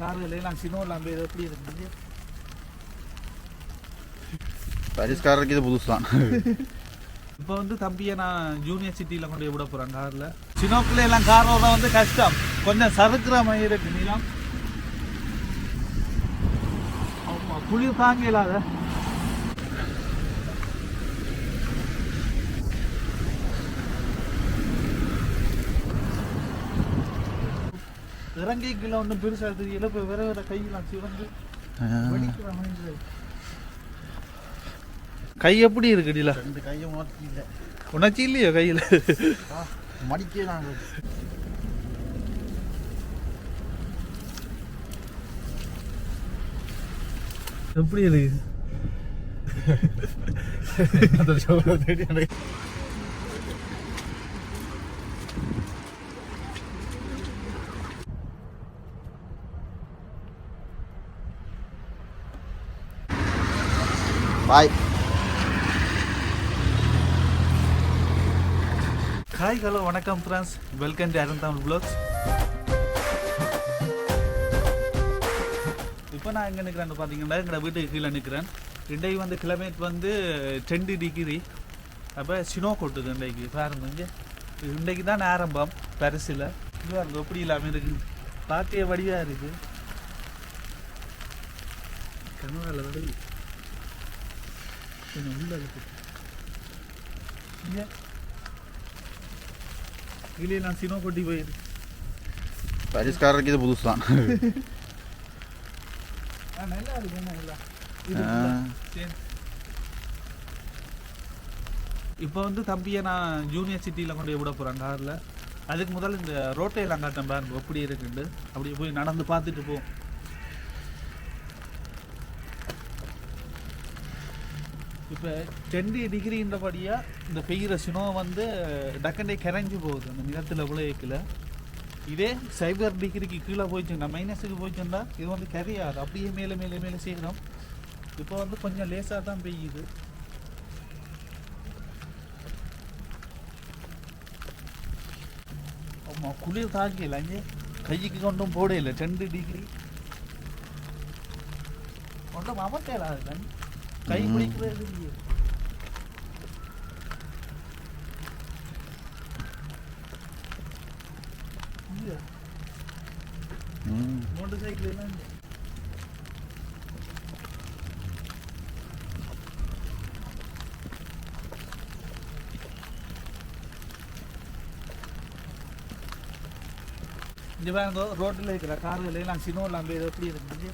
கார்கள் எல்லாம் சினோலாம் போய் எப்படி இருக்குது பரிஸ்காரருக்கு இது புதுசு தான் இப்போ வந்து தம்பியை நான் ஜூனியர் சிட்டியில் கொண்டு போய் விட போகிறேன் காரில். சினோக்குள்ள எல்லாம் காரோட வந்து கஷ்டம். கொஞ்சம் சறுக்குற மாதிரி இருக்கு நீளம். ஆமா குளிர் தாங்க இல்லாத. இறங்கி கீழே ஒன்றும் பெருசாக தெரியல இப்போ வேற வேற கையெல்லாம் சிவந்து. கை எப்படி இருக்குடில? ரெண்டு கையும் மாற்றி இல்லை உணர்ச்சி இல்லையோ கையில்? மடிக்கே நாங்கள் எப்படி இருக்கு? அந்த பாய் ஹாய் ஹலோ வணக்கம் friends welcome to Arun Tamil vlogs இப்போ நான் எங்கே நிற்கிறேன்னு பார்த்தீங்கன்னா எங்கள் வீட்டுக்கு கீழே நிற்கிறேன் இன்றைக்கு வந்து கிளைமேட் வந்து டென் டிகிரி அப்போ சினோ கொட்டுது இன்றைக்கு பாருங்க இங்கே. இன்றைக்கு தான் ஆரம்பம் பரிசில். இது அங்கே எப்படி இல்லாமல் இருக்குது பார்க்கவே வடிவாக இருக்குது கனவால வருது கொஞ்சம் உள்ள சினோ கொட்டி போயிருக்கு பரிஸ்காரருக்கு இது புதுசு தான். ஆ நல்லா இருக்கு என்ன இல்லை சரி. இப்போ வந்து தம்பியை நான் ஜூனியர் சிட்டியில் கொண்டு போய் விட போகிறேன் காரில். அதுக்கு முதல்ல இந்த ரோட்டையெல்லாம் காட்டேன் பாருங்க எப்படி இருக்குண்டு அப்படியே போய் நடந்து பார்த்துட்டு போ. இப்போ டென்டி டிகிரின்றபடியாக இந்த பெய்கிற சினோ வந்து டக்கண்டே கரைஞ்சி போகுது. அந்த நிலத்தில் விளைவிக்கல இதே சைபர் டிகிரிக்கு கீழே போயிடுச்சுன்னா மைனஸுக்கு போயிடுச்சுன்னா இது வந்து கரையாது. அப்படியே மேலே மேலே மேலே செய்கிறோம் இப்போ வந்து கொஞ்சம் லேசாக தான் பெய்யுது. ஆமாம் குளிர் தாங்கல. அங்கே கைக்கு கொண்டும் போடையில ரெண்டு டிகிரி கொண்டும் அமர்த்தல கை ம். மோட்டர் சைக்கிள் எல்லாம். இங்க பாருங்க ரோட்டில் இருக்கிற கார்கள் எல்லாம் சினோலாம் போய் எப்படி இருக்கு?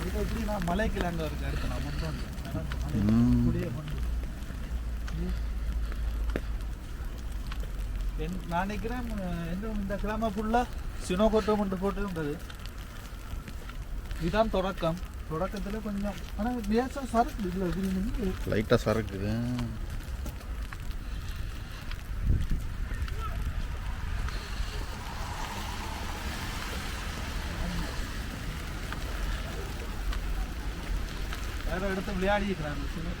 இது எப்படி நான் மலைக்கு அங்கே இருக்கு அடுத்து நான் மட்டும் ம். அப்படியே கொண்டு என்- நான் நினைக்கிறேன் என்ன இந்த கிழமை ஃபுல்லாக சினோ கொட்டம் மட்டும் போட்டு இருந்தது இதுதான் தொடக்கம். தொடக்கத்தில் கொஞ்சம் ஆனால் லேசாக சரக்கு இல்லை லைட்டாக சரக்குது வேற இடத்துல விளையாடி இருக்கிறாங்க சினோ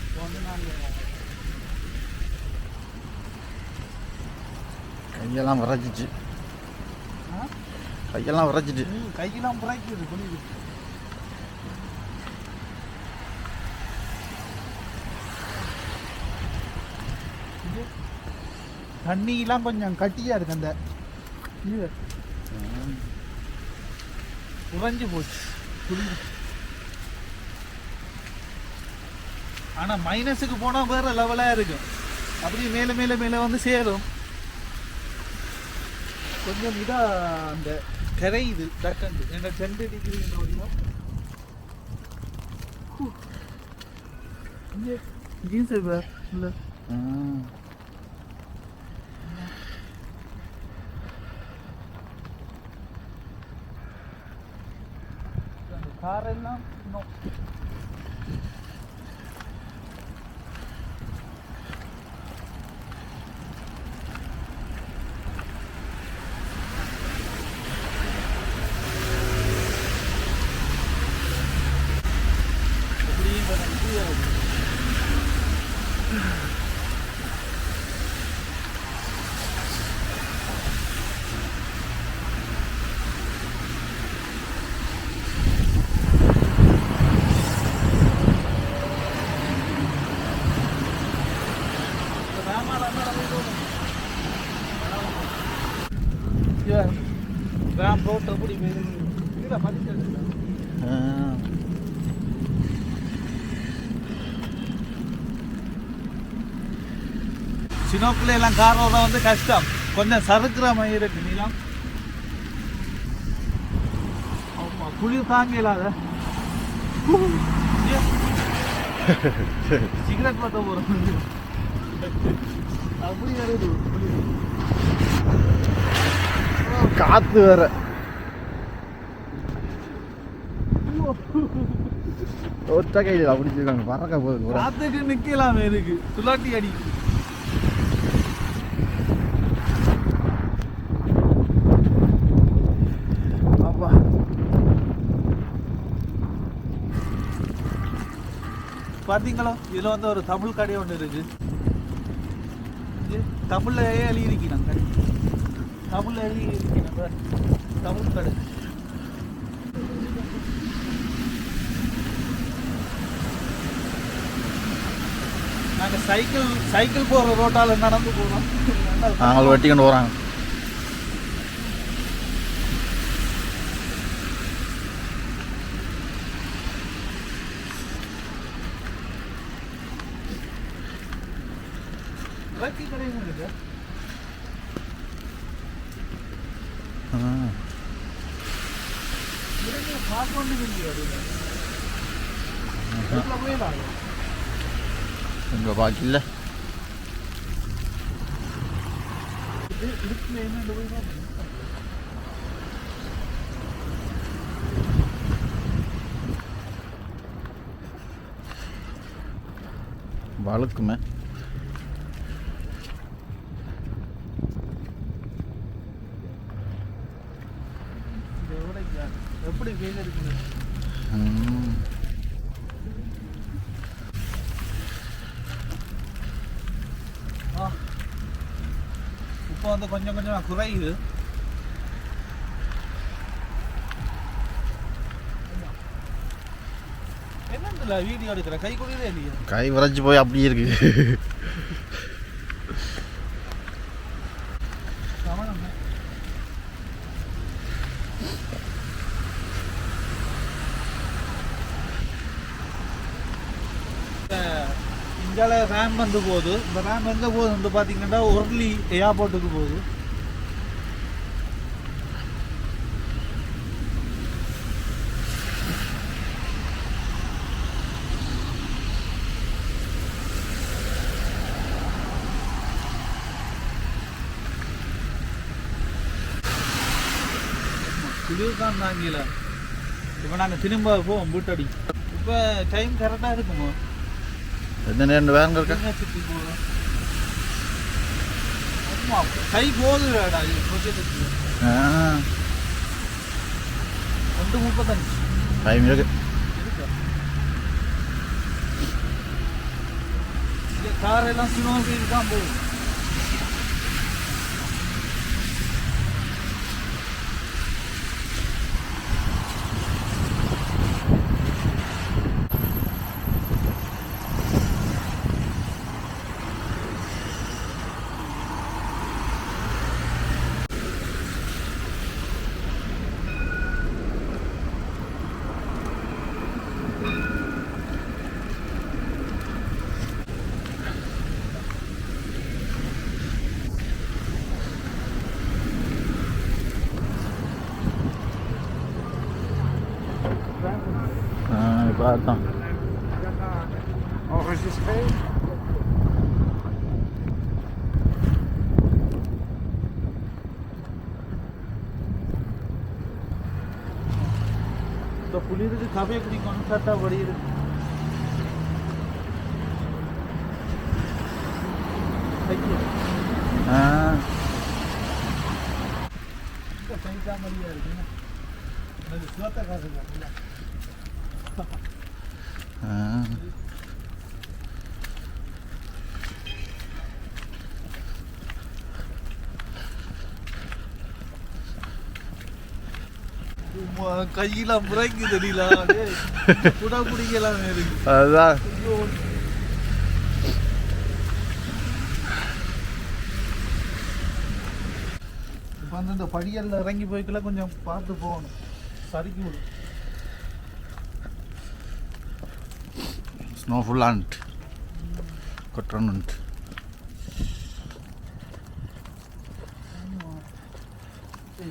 இப்போ வந்து நாங்கள் கையெல்லாம் விரைச்சிச்சு கையெல்லாம் விரைச்சிட்டு கையெல்லாம் புறாக்கிது புரியுது. தண்ணியெல்லாம் கொஞ்சம் கட்டியா இருக்கு அந்த இது. உறைஞ்சு போச்சு புரியுது. ஆனால் மைனஸுக்கு போனால் வேறு லெவலாக இருக்கும். அப்படியே மேலே மேலே மேலே வந்து சேரும். கொஞ்சம் இதாக அந்த கரையுது டக்கண்டு என்ன ரெண்டு டிகிரின்ற வரைக்கும் ஜீன்ஸ் இல்லை. காரெல்லாம் இன்னும் இங்க வேம் ரோட் பதிச்சு எடுத்துக்கலாம். சினோக்குள்ள எல்லாம் கார் வந்து கஷ்டம். கொஞ்சம் சறுக்குற மாதிரி இருக்கு நீளம். குளிர் தாங்க இல்லாத. சிகரெட் பார்த்த போறோம் அப்படி வருது குளிர். காத்து வேற. ஒற்ற கையில் பிடிச்சிருக்காங்க. பறக்க போகுது காத்துக்கு நிக்கலாம் இருக்கு துளாட்டி அடி. அப்பா. இதில் வந்து ஒரு தமிழ் கடை ஒன்று இருக்கு. இது தமிழ்லயே கடை தமிழ் எழுதி இருக்கேன் நம்ம தமிழ் கடை நாங்கள் சைக்கிள் சைக்கிள் போகிற ரோட்டால் நடந்து போகிறோம் நாங்கள் வெட்டிக்கொண்டு போகிறாங்க എന്തോ പാട്ടില്ല വളക്കുമേ வந்து கொஞ்சம் கொஞ்சமாக குறையுது. என்னன்னு வீடியோ எடுக்கிற? கை குடியிலே இல்லையா. கை விரைச்சி போய் அப்படியே இருக்கு. இங்கால ரேம் வந்து போகுது. இந்த ரேம் எங்கே போகுது வந்து பார்த்தீங்கன்னா ஒர்லி ஏர்போர்ட்டுக்கு போகுது. குளிர்தான் தான் தாங்கில. இப்போ நாங்கள் திரும்ப போவோம் வீட்டடி இப்போ டைம் கரெக்டாக இருக்குமோ? என்ன ரெண்டு வேங்க இருக்கா? கை போகுதுடா ஒன்று முப்பத்தஞ்சு. டைம் இருக்கு. இருக்கா. இந்த கார் எல்லாம் சினிமா போய் தான் போகும் ஆ இப்போ அதான் இந்த குளிருக்கு கவையை குடிக்கணும் கரெக்டாக படியுது ஐயோ ஆ இந்த சைதாமலியாக இருக்குங்க அது சிவத்த காசு இல்லை ஆ சும்மா கையில முறைக்கு தெரியல குடா குடிக்கலாம் இருக்கு அதுதான். இப்ப வந்து இந்த படியல்ல இறங்கி போய்க்கல கொஞ்சம் பார்த்து போகணும். சரிக்கு விடும் ஸ்னோ ஃபுல்லான்ட் கொட்டுறனுன்ட்டு ஆமா. ஏய், கை ஏடா அஞ்சு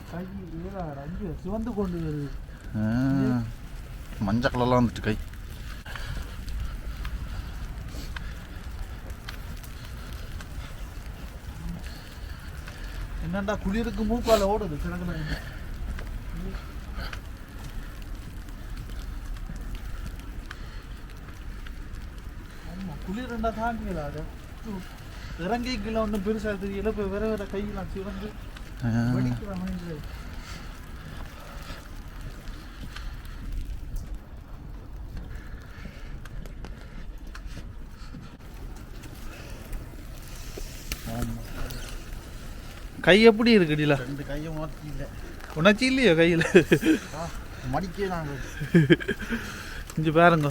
சிவந்து கொண்டு. மஞ்சள் கலர்லாம் வந்துட்டு கை. என்னண்டா குளிருக்கு மூக்கால ஓடுது கிடக்குல ஆமா குளிரண்டா தாங்கல அது. இறங்கி கீழே ஒன்றும் பெருசா தெரியல இப்போ வேற வேற கையெல்லாம் சிவந்து கை எப்படி இருக்குடில? ரெண்டு கையும் மாற்றி இல்லை உணர்ச்சி இல்லையோ கையில்? மடிக்கே நாங்கள் இங்கே பாருங்க.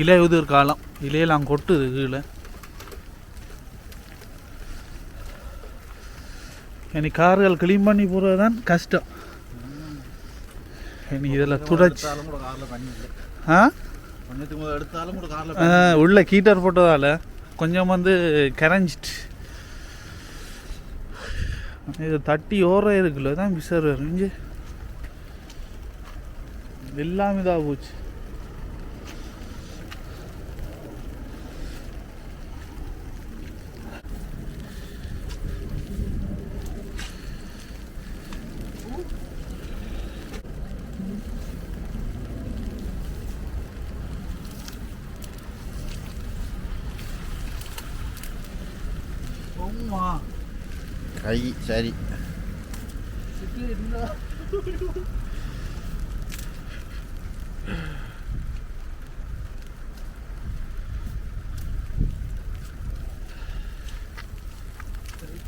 இலையுதிர் காலம். இலையெல்லாம் கொட்டுது கீழே. இனி கார்கள் க்ளீன் பண்ணி போகிறது தான் கஷ்டம். இனி இதில் துடைச்சி ஆ? உள்ள கீட்டர் போட்டதால கொஞ்சம் வந்து கரைஞ்சிட்டு. இது தட்டி ஓர இருக்குல்ல தான் விசர் இங்கே எல்லாம் இதாக போச்சு. கை சரி இது என்ன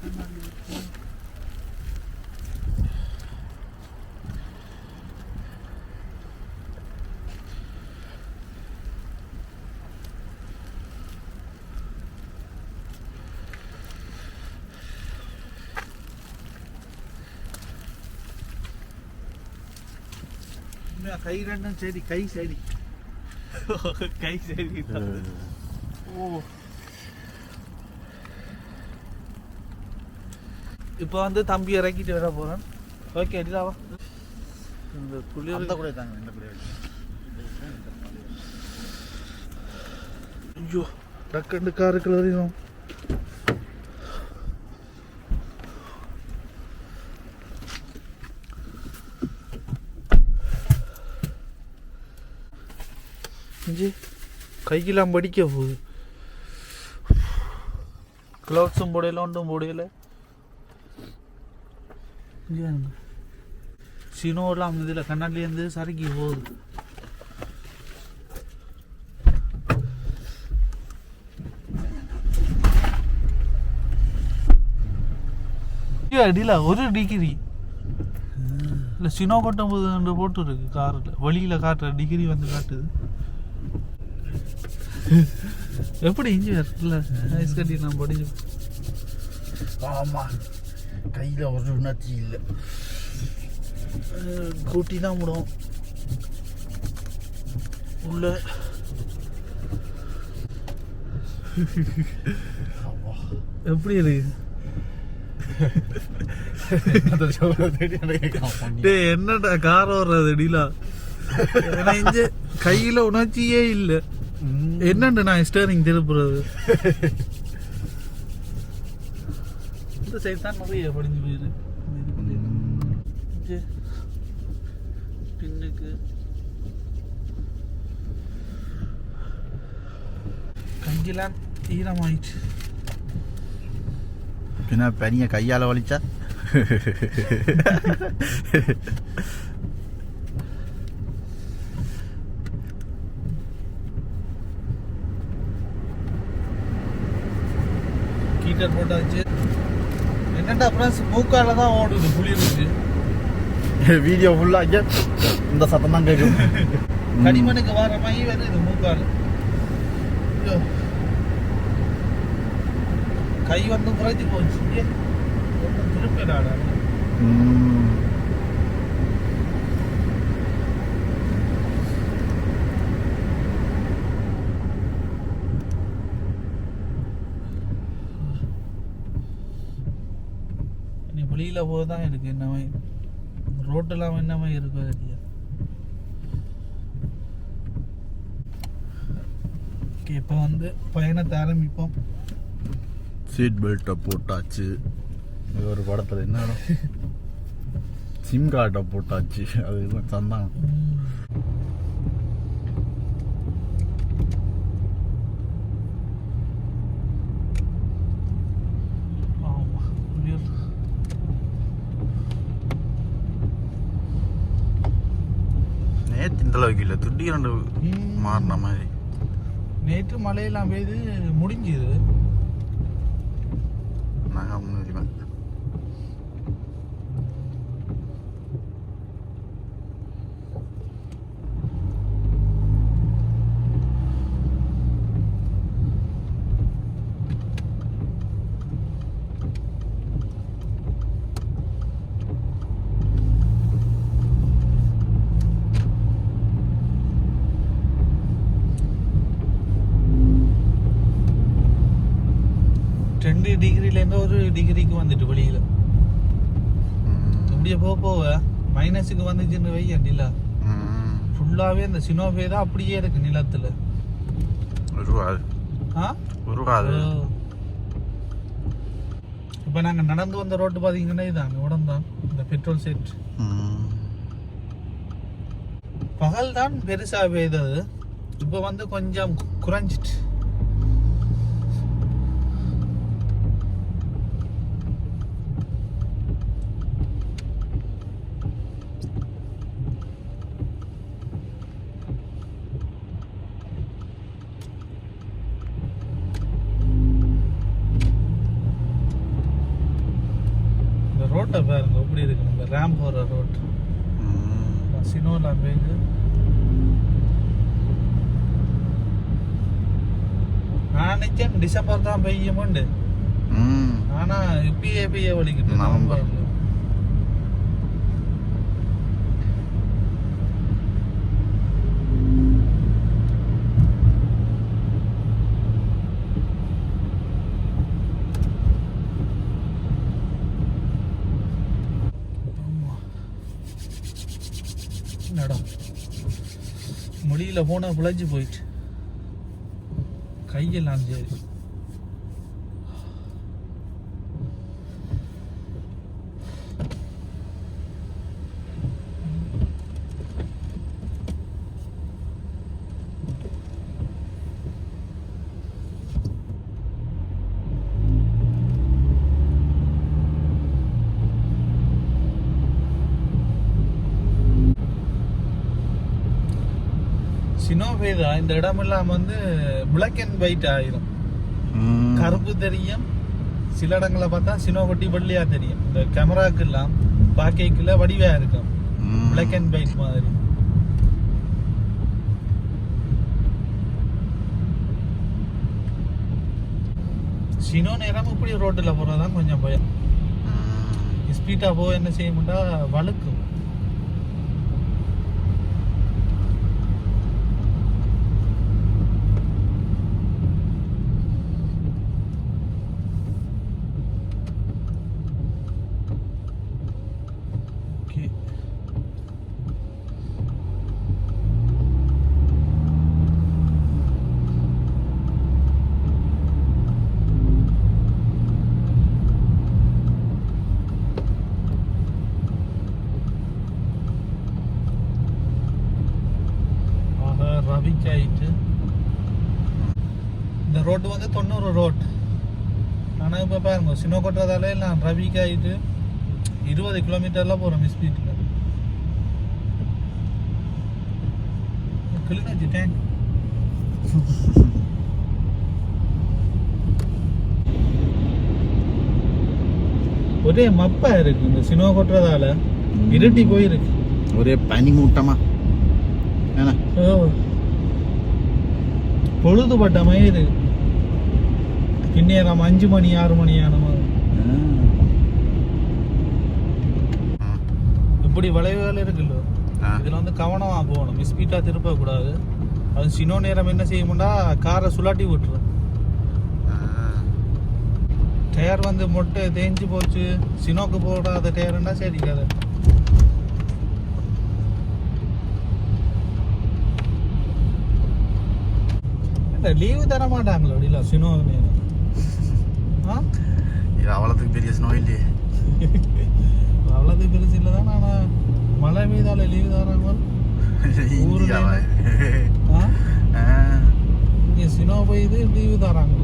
உண்மையா கை ரெண்டும் சரி கை சரி. கை சரி. ஓ. இப்போ வந்து தம்பி இறக்கிட்டு வர போறேன். ஓகே அடிலாவா இந்த குளிர் அந்த கூட தாங்க இந்த கூட ஐயோ டக்கண்டு காரு கிளறிடும் இஞ்சி? கைக்கெல்லாம் படிக்க போகுது. க்ளவுட்ஸும் போடையில ஒன்றும் போடையில சினோலாம் இதில் கண்ணாடிலேருந்து சறுக்கி போகுது. அடியில் ஒரு டிகிரி இல்லை சினோ பத்தொம்பது ரெண்டு போட்டு இருக்கு காரில். வழியில் காட்டுற டிகிரி வந்து காட்டுது. எப்படி இன்ஜினியர் இல்லை? ஐஸ் கட்டி நான் படிச்சு. ஆமாம் கையில் ஒரு உணர்ச்சி இல்லை. கூட்டி தான் விடும் உள்ள. எப்படி இருக்கு? என்னடா கார் வர்றது டீலா? ஏன்னா கையில உணர்ச்சியே இல்லை. என்னண்டு நான் ஸ்டேரிங் திருப்புறது? இந்த சைடு தான் நிறைய படிஞ்சு போயிரு பின்னுக்கு. கஞ்சிலாம் ஈரமாயிடுச்சு. பின்ன பனியை கையால் வலிச்சா? கீட்டர் போட்டாச்சு. என்னடா அப்புறம் மூக்கால தான் ஓடுது குளிருக்கு வீடியோ ஃபுல்லாக இந்த சத்தம் தான் கேட்கும் கனிமனுக்கு வர மாதிரி வருது மூக்கால். ஐயோ. கை வந்து குறைஞ்சி போச்சு. ஏ, வெளியில போதான் இருக்கு என்னமே ரோட்டெல்லாம் என்னமே இருக்கு தெரியா ஓகே இப்போ வந்து பயணத்தை ஆரம்பிப்போம். சீட் பெல்ட்டை போட்டாச்சு. இது ஒரு படத்தில் என்ன? சிம் கார்டை போட்டாச்சு. அது எல்லாம் இந்த அளவுக்கு இல்லை திடீர்னு. மாறின மாதிரி நேற்று மழையெல்லாம் பெய்து முடிஞ்சுது நாங்கள் ரெண்டு டிகிரிலேருந்து ஒரு டிகிரிக்கு வந்துட்டு வெளியில. இப்படியே போக போக மைனஸுக்கு வந்துச்சுன்னு வை அண்டிலா ஃபுல்லாவே இந்த சினோபே தான் அப்படியே இருக்கு நிலத்துல. உருவாது. ஆ? உருவாது. இப்போ நாங்க நடந்து வந்த ரோட்டு பாத்தீங்கன்னா இதாங்க உடம்பு தான் இந்த பெட்ரோல் செட். பகல் தான் பெருசா பெய்தது. இப்போ வந்து கொஞ்சம் குறைஞ்சிட்டு இந்த ரோட்டை பாருங்க எப்படி இருக்கு நம்ம ரேம் போற ரோட். சினோலா பெய்து நான் நினைச்சேன் டிசம்பர் தான் பெய்யுமுண்டு ம். ஆனா இப்பயே பெய்ய வலிக்கிட்டு நவம்பர். முடியல போனா பிழைச்சு போயிட்டு. கையெல்லாம் சரி சினோபேதா இந்த இடமெல்லாம் வந்து பிளாக் அண்ட் ஒயிட் ஆயிரும். கருப்பு தெரியும். சில இடங்களை பார்த்தா சினோபட்டி வெள்ளையா தெரியும். இந்த கேமராக்கு எல்லாம் பாக்கைக்குள்ள வடிவா இருக்கும். பிளாக் அண்ட் ஒயிட் மாதிரி. சினோ நேரம் இப்படி ரோட்டில் போறதுதான் கொஞ்சம் பயம். ம். ஸ்பீடா போக என்ன செய்ய மாட்டா வழுக்கும் ஓகே ரவிக்கு ஆயிட்டு இந்த ரோடு வந்து தொண்ணூறு ரோட் ஆனால் இப்போ பாருங்க சின்ன கொட்டுறதால எல்லாம் ரவிக்கு ஆயிட்டு இருபது கிலோமீட்டர்லாம் போகிறோம் ஸ்பீட்டில் கிளிநொச்சி டேங்க் ஒரே மப்பா இருக்கு இந்த சினிமா கொட்டுறதால இருட்டி போயிருக்கு. ஒரே பனி மூட்டமா ஏன்னா? ஓ. பொழுதுபட்ட மாதிரி இருக்கு. பின்னேரம் அஞ்சு மணி ஆறு மணி மாதிரி. இப்படி வளைவுகள் இருக்குல்ல. இதுல வந்து கவனமா போகணும். ஸ்பீட்டா திருப்ப கூடாது. அது சினோ நேரம் என்ன செய்யும்னா காரை சுலாட்டி விட்டுரும் டயர் வந்து மொட்டை தேஞ்சு போச்சு. சினோக்கு போடாத டயர்னா சரி கதை இல்ல லீவு தர மாட்டாங்களோ இல்ல சினோ நேரம். மீதால லீவு தராங்க இந்தியாவா. இங்கே சினோ பெய்யுது லீவு தராங்க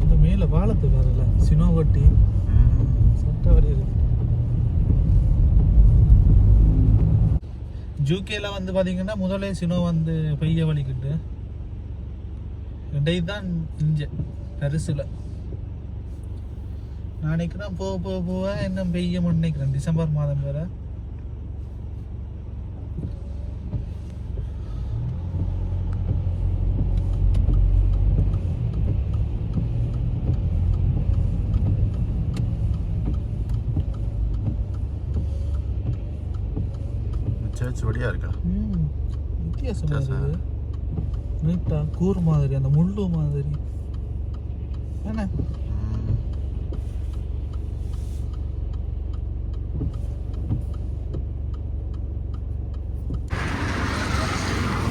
இந்த மேல பாலத்து வரல சினோ வட்டி ம். சட்டை வரி இருக்கு ஜூகேல வந்து பாத்தீங்கன்னா முதலே சினோ வந்து பெய்ய வலிக்கிட்டு தான் இஞ்ச பரிசுல நினைக்கிறேன் போக போக போக இன்னும் பெய்ய நினைக்கிறேன் டிசம்பர் மாதம் வேற. சர்ச் வழியா இருக்கா? வித்தியாசம். இருக்குது. நீட்டா கூர் மாதிரி அந்த முள்ளு மாதிரி. என்ன?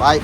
பாய்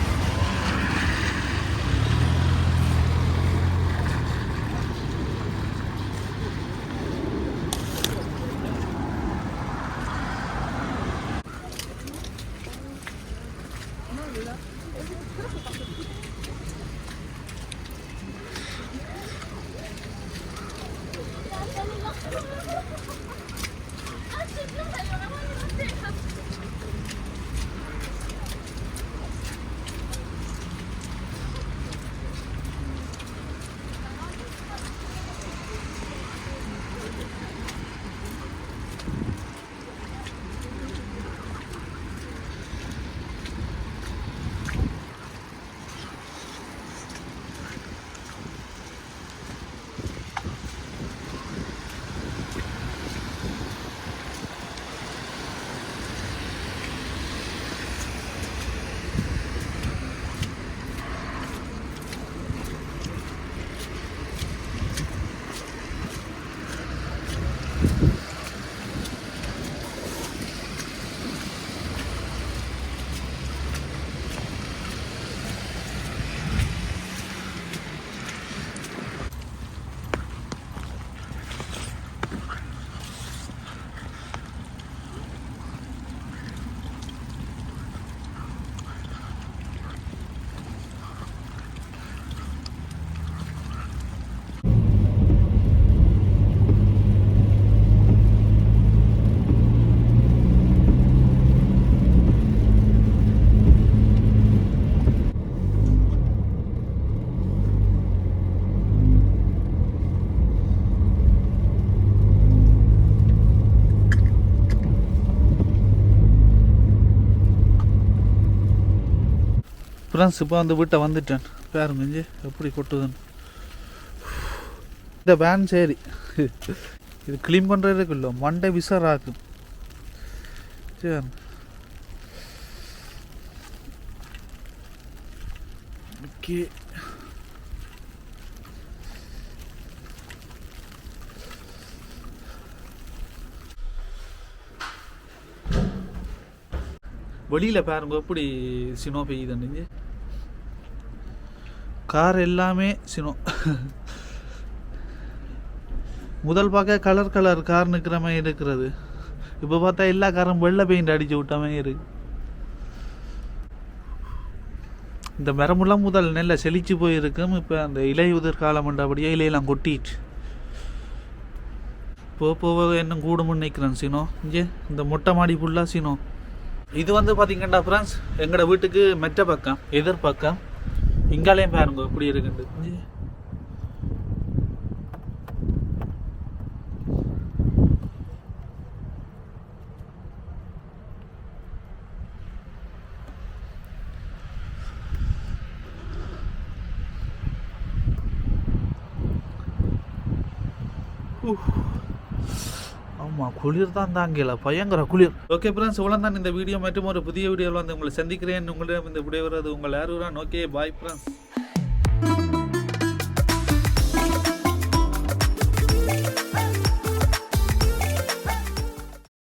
ஃப்ரெண்ட்ஸ் இப்போ வந்து வீட்டை வந்துட்டேன். பாருங்க இஞ்சி எப்படி கொட்டுதுன்னு. இந்த வேன் சரி. இது க்ளீன் பண்ணுறதுக்கு இல்லை மண்டை விசராக்கும் சரி. ஓகே. வெளியில் பாருங்க எப்படி சினோ பெய்யுதுன்னு கார் எல்லாமே சினோ. முதல் பார்க்க கலர் கலர் கார் நிற்கிற மாதிரி இருக்கிறது. இப்போ பார்த்தா எல்லா காரும் வெள்ளை பெயிண்ட் அடிச்சு விட்டாமே இருக்கு. இந்த மரமுலாம் முதல் நெல்ல செழிச்சு போயிருக்கும். இப்போ அந்த இலை உதிர் காலம் அப்படியே இலையெல்லாம் கொட்டிட்டு. போக போக இன்னும் கூடும்னு நிற்கிறேன் சீனோ. இங்கே இந்த மொட்டை மாடி ஃபுல்லாக சீனோ. இது வந்து பார்த்தீங்கன்னா ஃப்ரெண்ட்ஸ் எங்களோட வீட்டுக்கு மெற்ற பக்கம் எதிர்பக்கம் இங்காலையும் பாருங்க இப்படி இருக்குண்டு இங்கே ஆமாம் குளிர் தான் தாங்கல பயங்கர குளிர். ஓகே ஃப்ரெண்ட்ஸ் இவ்வளோ தான் இந்த வீடியோ மற்றும் ஒரு புதிய வீடியோவில் வந்து உங்களை சந்திக்கிறேன். உங்களிடம் இந்த விடைபெறுவது உங்கள் யாரும் ஓகே பாய் ஃப்ரெண்ட்ஸ்